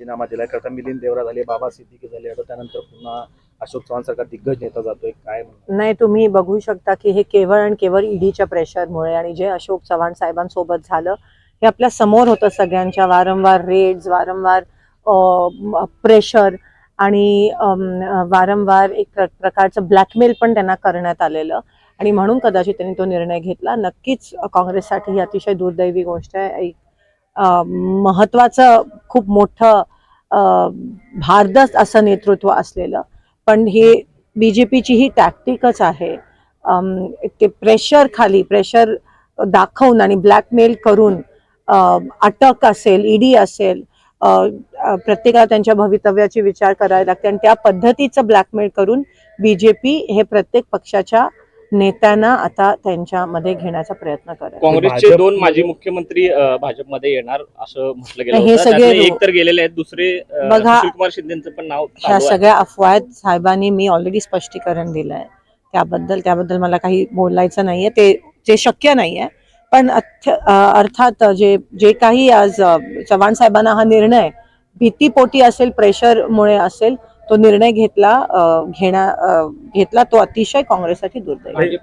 राजीनामा दिलाय. करता मिलिंद देवरा झाले बाबा सिद्दीकी झाले आता त्यानंतर पुन्हा अशोक चव्हाण सरकार दिग्गज नेता जातोय. काय नाही तुम्ही बघू शकता की हे केवळ आणि केवळ ईडीच्या प्रेशरमुळे आणि जे अशोक चव्हाण साहेबांसोबत झालं हे आपल्यासमोर होतं सगळ्यांच्या. वारंवार रेड्स वारंवार प्रेशर आणि वारंवार एक प्रकारचं ब्लॅकमेल पण त्यांना करण्यात आलेलं. आणि म्हणून कदाचित त्यांनी तो निर्णय घेतला. नक्कीच काँग्रेससाठी ही अतिशय दुर्दैवी गोष्ट आहे. एक महत्वाचं खूप मोठं भारदस्त असं नेतृत्व असलेलं. पण हे बी जे पीची ही टॅक्टिकच आहे ते प्रेशर खाली प्रेशर दाखवून आणि ब्लॅकमेल करून अटक असेल ईडी असेल प्रत्येकाला त्यांच्या भवितव्याची विचार करायला लागते आणि त्या पद्धतीचं ब्लॅकमेल करून बी जे पी हे प्रत्येक पक्षाच्या नेत्यांना आता त्यांच्यामध्ये घेण्याचा प्रयत्न करेल काँग्रेसचे दोन माजी मुख्यमंत्री भाजपमध्ये येणार असं म्हटलं गेलं हे सगळे एक तर गेलेले आहेत दुसरे बघा, सुशीलकुमार शिंदेचं पण नाव ह्या आहे. सगळ्या अफवा साहेबांनी मी ऑलरेडी स्पष्टीकरण दिलंय त्याबद्दल त्याबद्दल मला काही बोलायचं नाहीये. ते जे शक्य नाहीये. पण अर्थात जे जे काही आज चव्हाण साहेबांना हा निर्णय भीतीपोटी असेल प्रेशरमुळे असेल तो निर्णय घेतला घेण्या घेतला तो अतिशय काँग्रेससाठी दुर्दैवी. म्हणजे